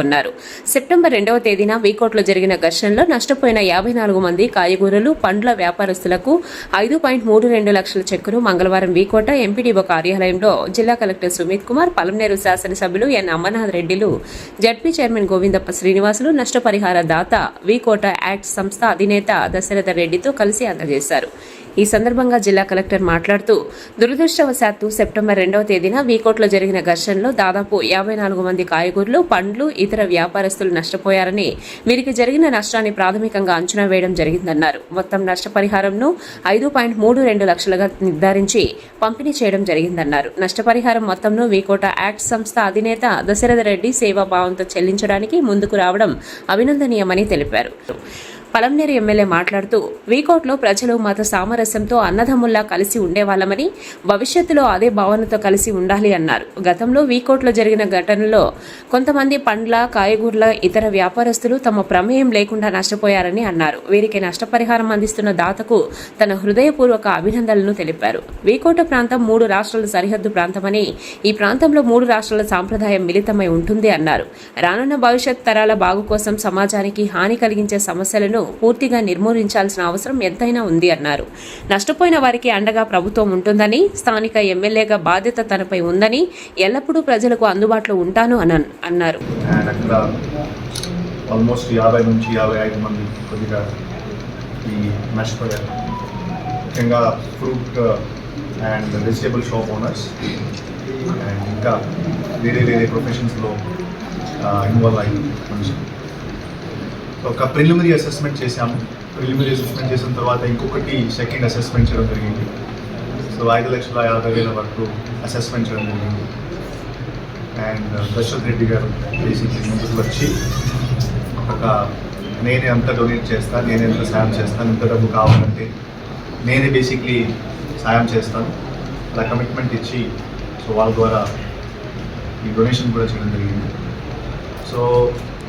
పేర్కొన్నారు. సెప్టెంబర్ రెండవ తేదీన వీకోట్లో జరిగిన ఘర్షణలో నష్టపోయిన యాభై నాలుగు మంది కాయగూరలు పండ్ల వ్యాపారస్తులకు ఐదు పాయింట్ మూడు రెండు లక్షల చెక్కును మంగళవారం వీకోట ఎంపీడీఓ కార్యాలయంలో జిల్లా కలెక్టర్ సుమిత్ కుమార్ పలమనేరు శాసనసభ్యులు ఎన్ అమర్నాథ్ రెడ్డిలు జడ్పీ చైర్మన్ గోవిందప్ప శ్రీనివాసులు నష్టపరిహార దాత వీకోట యాక్ట్ సంస్థ అధినేత దశరథ రెడ్డితో కలిసి అందజేశారు. ఈ సందర్భంగా జిల్లా కలెక్టర్ మాట్లాడుతూ దురదృష్టవశాత్తు సెప్టెంబర్ రెండవ తేదీన వీకోట్లో జరిగిన ఘర్షణలో దాదాపు యాభై నాలుగు మంది కాయగూరలు పండ్లు ఇతర వ్యాపారస్తులు నష్టపోయారని వీరికి జరిగిన నష్టాన్ని ప్రాథమికంగా అంచనా వేయడం జరిగిందన్నారు. మొత్తం నష్టపరిహారంను ఐదు పాయింట్ మూడు రెండు లక్షలుగా నిర్ధారించి పంపిణీ చేయడం జరిగిందన్నారు. నష్టపరిహారం మొత్తంను వీకోట యాక్ట్ సంస్థ అధినేత దశరథ రెడ్డి సేవాభావంతో చెల్లించడానికి ముందుకు రావడం అభినందనీయమని తెలిపారు. పలంనేరు ఎమ్మెల్యే మాట్లాడుతూ వీకోట్లో ప్రజలు మత సామరస్యంతో అన్నదమ్ముల్లా కలిసి ఉండేవాళ్ళమని భవిష్యత్తులో అదే భావనతో కలిసి ఉండాలి అన్నారు. గతంలో వీకోట్లో జరిగిన ఘటనలో కొంతమంది పండ్ల కాయగూరల ఇతర వ్యాపారస్తులు తమ ప్రమేయం లేకుండా నష్టపోయారని అన్నారు. వీరికి నష్టపరిహారం అందిస్తున్న దాతకు తన హృదయపూర్వక అభినందనలను తెలిపారు. వీకోట ప్రాంతం మూడు రాష్ట్రాల సరిహద్దు ప్రాంతమని ఈ ప్రాంతంలో మూడు రాష్ట్రాల సాంప్రదాయం మిళితమై ఉంటుంది అన్నారు. రానున్న భవిష్యత్ తరాల బాగు కోసం సమాజానికి హాని కలిగించే సమస్యలను సమస్యలను పూర్తిగా నిర్మూలించాల్సిన అవసరం ఎంతైనా ఉంది అన్నారు. నష్టపోయిన వారికి అండగా ప్రభుత్వం ఉంటుందని స్థానిక ఎమ్మెల్యేగా బాధ్యత తనపై ఉందని ఎల్లప్పుడూ ప్రజలకు అందుబాటులో ఉంటాను అని అన్నారు. ఆల్మోస్ట్ యాభై నుంచి యాభై ఐదు మంది కొద్దిగా ఈ నష్టపోయారు. ముఖ్యంగా fruit and vegetable shop owners and ఇంకా వేరే వేరే ప్రొఫెషన్స్లో ఇన్వాల్వ్ అయ్యి మనిషి ఒక ప్రిలిమినరీ అసెస్మెంట్ చేశాము. ప్రిలిమినరీ అసెస్మెంట్ చేసిన తర్వాత ఇంకొకటి సెకండ్ అసెస్మెంట్ చేయడం జరిగింది. సో ఐదు లక్షల యాభై వేల వరకు అసెస్మెంట్ చేయడం జరిగింది. అండ్ uh, దశరథ్ రెడ్డి గారు బేసిక్లీ ముందుకు వచ్చి ఒక నేనే అంత డొనేట్ చేస్తాను నేనే ఎంత సాయం చేస్తాను ఎంత డబ్బు కావాలంటే నేనే బేసిక్లీ సాయం చేస్తాను. అలా కమిట్మెంట్ ఇచ్చి సో వాళ్ళ ద్వారా ఈ డొనేషన్ కూడా చేయడం జరిగింది. సో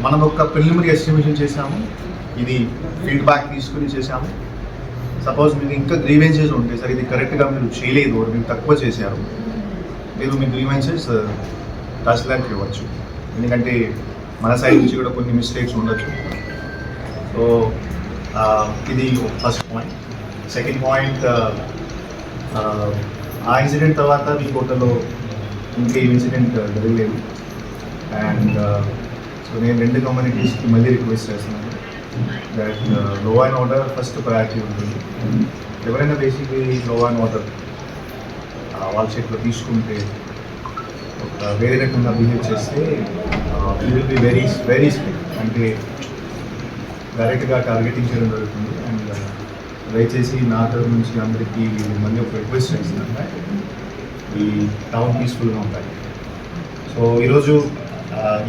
మనం ఒక ప్రిలిమినరీ ఎస్టిమేషన్ చేశాము. ఇది ఫీడ్బ్యాక్ తీసుకుని చేశాము. సపోజ్ మీకు ఇంకా గ్రీవెన్సెస్ ఉంటే సార్ ఇది కరెక్ట్గా మీరు చేయలేదు మీరు తక్కువ చేశారు. మీరు మీ గ్రీవెన్సెస్ uh, తహసీల్దార్కి ఇవ్వచ్చు. ఎందుకంటే మన సైడ్ నుంచి కూడా కొన్ని మిస్టేక్స్ ఉండొచ్చు. సో uh, ఇది ఫస్ట్ పాయింట్ సెకండ్ పాయింట్ ఆ ఇన్సిడెంట్ తర్వాత మీ హోటల్లో ఇంకా ఈ ఇన్సిడెంట్ జరగలేదు. అండ్ సో నేను రెండు కమ్యూనిటీస్కి మళ్ళీ రిక్వెస్ట్ చేస్తున్నాను. దట్లో అండ్ ఆర్డర్ ఫస్ట్ ప్రయారిటీ ఉంటుంది. ఎవరైనా బేసిక్లీ లో అండ్ ఆర్డర్ వాళ్ళ చేతిలో తీసుకుంటే ఒక వేరే రకంగా బిహేవ్ చేస్తే will be very very strict అంటే డైరెక్ట్గా టార్గెటింగ్ చేయడం జరుగుతుంది. అండ్ uh, దయచేసి నా తరఫు నుంచి అందరికీ మళ్ళీ ఒక రిక్వెస్ట్ చేస్తున్నాను. ఈ టౌన్ పీస్ఫుల్గా ఉంటాయి సో ఈరోజు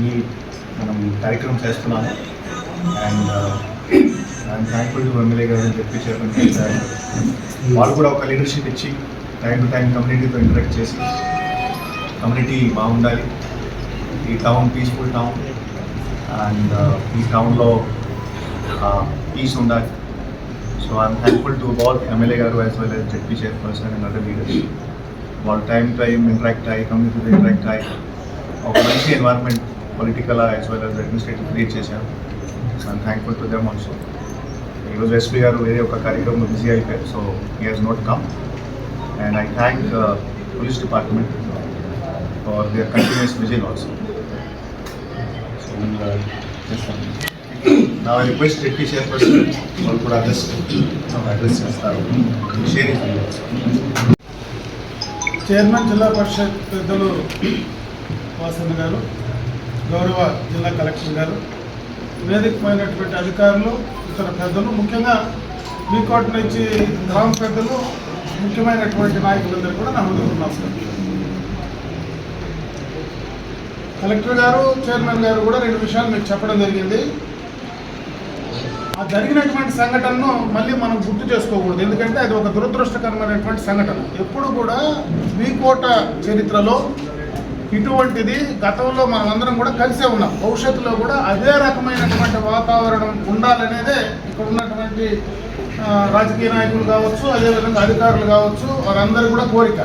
ఈ మనం కార్యక్రమం చేస్తున్నాము. And I'm thankful to MLA గారు అని చెప్పి చెప్పండి. Uh, వాళ్ళు కూడా ఒక లీడర్షిప్ ఇచ్చి టైం టు టైం కమ్యూనిటీతో ఇంటరాక్ట్ చేసి కమ్యూనిటీ బాగుండాలి. ఈ టౌన్ పీస్ఫుల్ టౌన్ అండ్ ఈ టౌన్లో పీస్ uh, ఉండాలి. So I'm thankful to all MLA గారు as well as ZP chairperson and other leaders వాళ్ళు టైం టైం ఇంటరాక్ట్ అయ్యి కమ్యూనిటీతో ఇంటరాక్ట్ అయ్యి ఒక మంచి environment political as well as administrative create చేశారు. So I'm thankful to them also ఈరోజు SP గారు వేరే ఒక కార్యక్రమంలో బిజీ అయిపోయారు so he has not come and I thank police department for their continuous vigil also నా రిక్వెస్ట్ డిప్యూటీ చైర్పర్సన్ వాళ్ళు కూడా అడ్రస్ అడ్రస్ చేస్తారు. షేరింగ్ చైర్మన్ జిల్లా పరిషత్ పెద్దలు వాసన్ గారు గౌరవ జిల్లా కలెక్టర్ గారు వేదికమైనటువంటి అధికారులు ఇతర పెద్దలు ముఖ్యంగా మీకోట నుంచి గ్రామ పెద్దలు ముఖ్యమైనటువంటి నాయకులందరూ కూడా నా ముందుకు నమస్కారం. కలెక్టర్ గారు చైర్మన్ గారు కూడా రెండు విషయాలు మీకు చెప్పడం జరిగింది. ఆ జరిగినటువంటి సంఘటనను మళ్ళీ మనం గుర్తు చేసుకోకూడదు. ఎందుకంటే అది ఒక దురదృష్టకరమైనటువంటి సంఘటన. ఎప్పుడు కూడా వీకోట చరిత్రలో ఇటువంటిది గతంలో మనం అందరం కూడా కలిసే ఉన్నాం. భవిష్యత్తులో కూడా అదే రకమైనటువంటి వాతావరణం ఉండాలనేదే ఇక్కడ ఉన్నటువంటి రాజకీయ నాయకులు కావచ్చు అదేవిధంగా అధికారులు కావచ్చు వారందరూ కూడా కోరిక.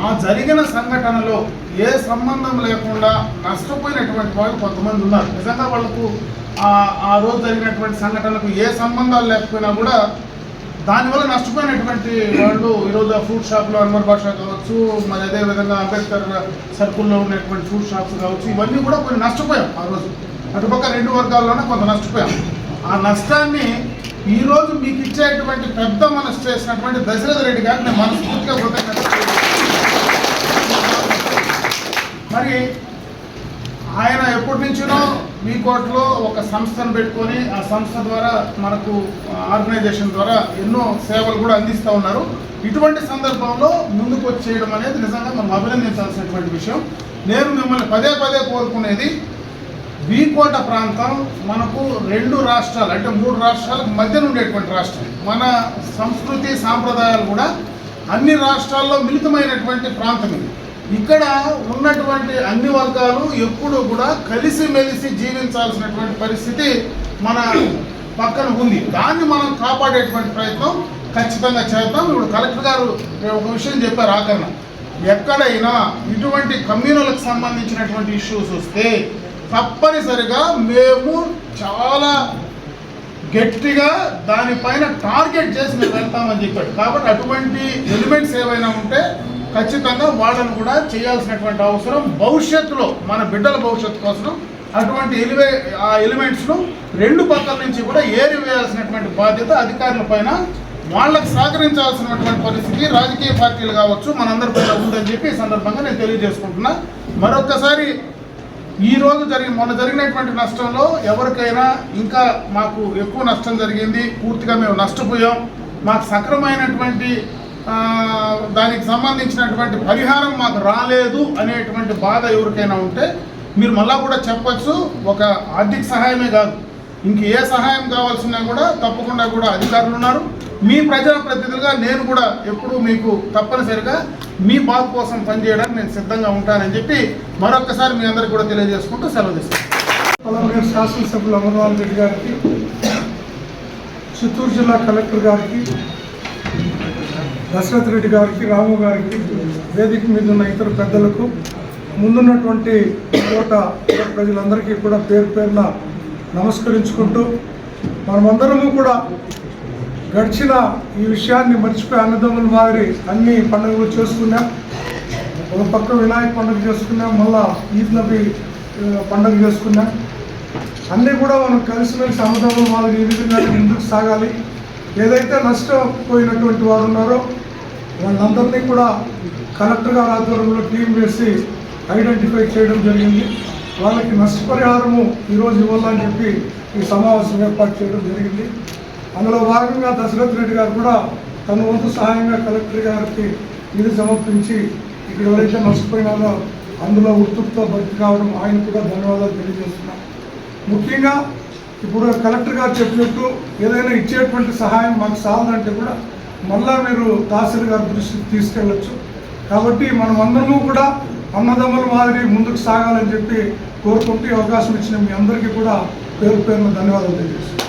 ఆ జరిగిన సంఘటనలో ఏ సంబంధం లేకుండా నష్టపోయినటువంటి వాళ్ళు కొంతమంది ఉన్నారు. నిజంగా వాళ్ళకు ఆ- ఆ రోజు జరిగినటువంటి సంఘటనలకు ఏ సంబంధాలు లేకపోయినా కూడా దానివల్ల నష్టపోయినటువంటి వాళ్ళు ఈరోజు ఆ ఫ్రూట్ షాప్లో అన్వర్ బాషా కావచ్చు మరి అదేవిధంగా అంబేద్కర్ సర్కుల్లో ఉన్నటువంటి ఫ్రూట్ షాప్స్ కావచ్చు ఇవన్నీ కూడా కొన్ని నష్టపోయాం ఆ రోజు. అటుపక్క రెండు వర్గాల్లోనే కొంత నష్టపోయాం. ఆ నష్టాన్ని ఈరోజు మీకు ఇచ్చేటువంటి పెద్ద మనసు చేసినటువంటి దశరథ రెడ్డి గారిని నేను మనస్ఫూర్తిగా కృతజ్ఞత మరి ఆయన ఎప్పటి నుంచినో మీ కోర్టులో ఒక సంస్థను పెట్టుకొని ఆ సంస్థ ద్వారా మనకు ఆర్గనైజేషన్ ద్వారా ఎన్నో సేవలు కూడా అందిస్తూ ఉన్నారు. ఇటువంటి సందర్భంలో ముందుకు వచ్చేయడం అనేది నిజంగా మనం అభినందించాల్సినటువంటి విషయం. నేను మిమ్మల్ని పదే పదే కోరుకునేది వీకోట ప్రాంతం మనకు రెండు రాష్ట్రాలు అంటే మూడు రాష్ట్రాలకు మధ్యన ఉండేటువంటి రాష్ట్రం. మన సంస్కృతి సాంప్రదాయాలు కూడా అన్ని రాష్ట్రాల్లో మిళితమైనటువంటి ప్రాంతం ఇది. ఇక్కడ ఉన్నటువంటి అన్ని వర్గాలు ఎప్పుడు కూడా కలిసిమెలిసి జీవించాల్సినటువంటి పరిస్థితి మన పక్కన ఉంది. దాన్ని మనం కాపాడేటువంటి ప్రయత్నం ఖచ్చితంగా చేద్దాం. ఇప్పుడు కలెక్టర్ గారు ఒక విషయం చెప్పారు ఆకరణ ఎక్కడైనా ఇటువంటి కమ్యూనలకు సంబంధించినటువంటి ఇష్యూస్ వస్తే తప్పనిసరిగా మేము చాలా గట్టిగా దానిపైన టార్గెట్ చేసి మేము వెళ్తామని చెప్పాడు. కాబట్టి అటువంటి ఎలిమెంట్స్ ఏవైనా ఉంటే ఖచ్చితంగా వాళ్ళను కూడా చేయాల్సినటువంటి అవసరం భవిష్యత్తులో మన బిడ్డల భవిష్యత్తు కోసం అటువంటి ఎలివే ఆ ఎలిమెంట్స్ను రెండు పక్కల నుంచి కూడా ఏరివేయాల్సినటువంటి బాధ్యత అధికారుల పైన వాళ్ళకి సహకరించాల్సినటువంటి పరిస్థితి రాజకీయ పార్టీలు కావచ్చు మనందరి పైన ఉందని చెప్పి ఈ సందర్భంగా నేను తెలియజేసుకుంటున్నా. మరొకసారి ఈ రోజు జరిగి మొన్న జరిగినటువంటి నష్టంలో ఎవరికైనా ఇంకా మాకు ఎక్కువ నష్టం జరిగింది పూర్తిగా మేము నష్టపోయాం. మాకు సక్రమైనటువంటి దానికి సంబంధించినటువంటి పరిహారం మాకు రాలేదు అనేటువంటి బాధ ఎవరికైనా ఉంటే మీరు మళ్ళా కూడా చెప్పొచ్చు. ఒక ఆర్థిక సహాయమే కాదు. ఇంక ఏ సహాయం కావాల్సినా కూడా తప్పకుండా కూడా అధికారులు ఉన్నారు. మీ ప్రజాప్రతినిధులుగా నేను కూడా ఎప్పుడూ మీకు తప్పనిసరిగా మీ బాధ కోసం పనిచేయడానికి నేను సిద్ధంగా ఉంటానని చెప్పి మరొక్కసారి మీ అందరికి కూడా తెలియజేసుకుంటూ సెలవు తీసుకుంటాను శాసనసభ్యులు అమర్నాథ్ రెడ్డి గారికి చిత్తూరు జిల్లా కలెక్టర్ గారికి దశరథ్ రెడ్డి గారికి రాము గారికి వేదిక మీద ఉన్న ఇతర పెద్దలకు ముందున్నటువంటి కోట ప్రజలందరికీ కూడా పేరు పేరున నమస్కరించుకుంటూ మనమందరము కూడా గడిచిన ఈ విషయాన్ని మర్చిపోయి అన్నదమ్ముల మాదిరి అన్ని పండుగలు చేసుకున్నాం. ఒక పక్క వినాయక పండుగ చేసుకున్నాం మళ్ళా ఈద్ నబీ పండుగ చేసుకున్నాం. అన్నీ కూడా మనం కలిసిమెలిసి అన్నదమ్ముల మాదిరి ఈ విధంగా ముందుకు సాగాలి. ఏదైతే నష్టపోయినటువంటి వారు ఉన్నారో వాళ్ళందరినీ కూడా కలెక్టర్ గారి ఆధ్వర్యంలో టీం వేసి ఐడెంటిఫై చేయడం జరిగింది. వాళ్ళకి నష్టపరిహారము ఈరోజు ఇవ్వాలని చెప్పి ఈ సమావేశం ఏర్పాటు చేయడం జరిగింది. అందులో భాగంగా దశరథ్ రెడ్డి గారు కూడా తన వంతు సహాయంగా కలెక్టర్ గారికి ఇది సమర్పించి ఇక్కడ ఎవరైతే నష్టపోయినారో అందులో ఉత్తుతో భర్తీ కావడం ఆయన కూడా ధన్యవాదాలు తెలియజేస్తున్నాం. ముఖ్యంగా ఇప్పుడు కలెక్టర్ గారు చెప్పినట్టు ఏదైనా ఇచ్చేటువంటి సహాయం మాకు సాలదంటే కూడా మళ్ళా మీరు తహసీల్ గారి దృష్టికి తీసుకెళ్ళచ్చు. కాబట్టి మనం అందరము కూడా అన్నదమ్ముల మాదిరి ముందుకు సాగాలని చెప్పి కోరుకుంటూ అవకాశం ఇచ్చిన మీ అందరికీ కూడా పేరు పేరున ధన్యవాదాలు తెలియజేస్తాను